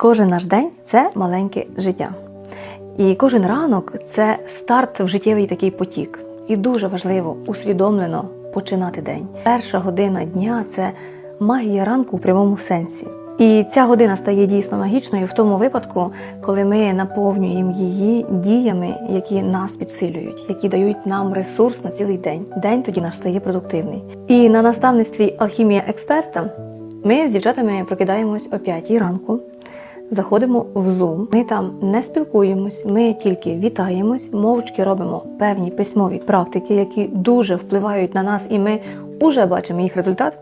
Кожен наш день це маленьке життя. І кожен ранок це старт в життєвий такий потік. І дуже важливо усвідомлено починати день. Перша година дня це магія ранку у прямому сенсі. І ця година стає дійсно магічною в тому випадку, коли ми наповнюємо її діями, які нас підсилюють, які дають нам ресурс на цілий день. День тоді наш стає продуктивний. І на наставництві алхімія експерта ми з дівчатами прокидаємось о 5 ранку. Заходимо в Zoom, ми там не спілкуємось, ми тільки вітаємось, мовчки робимо певні письмові практики, які дуже впливають на нас, і ми вже бачимо їх результат.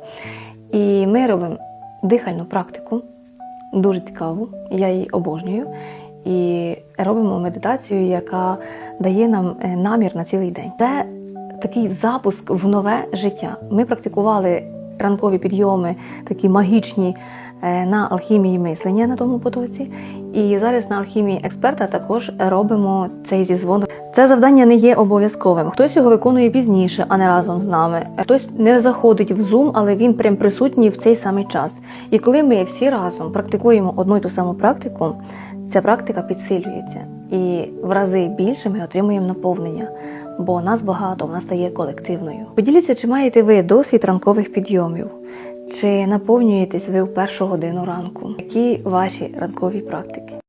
І ми робимо дихальну практику, дуже цікаву, я її обожнюю. І робимо медитацію, яка дає нам е, намір на цілий день. Це такий запуск в нове життя. Ми практикували ранкові підйоми, такі магічні на алхімії мислення на тому потоці. І зараз на алхімії експерта також робимо цей зізвон. Це завдання не є обов'язковим. Хтось його виконує пізніше, а не разом з нами. Хтось не заходить в Zoom, але він прям присутній в цей самий час. І коли ми всі разом практикуємо одну й ту саму практику, ця практика підсилюється. І в рази більше ми отримуємо наповнення, бо нас багато, вона стає колективною. Поділіться, чи маєте ви досвід ранкових підйомів, чи наповнюєтесь ви в першу годину ранку? Які ваші ранкові практики?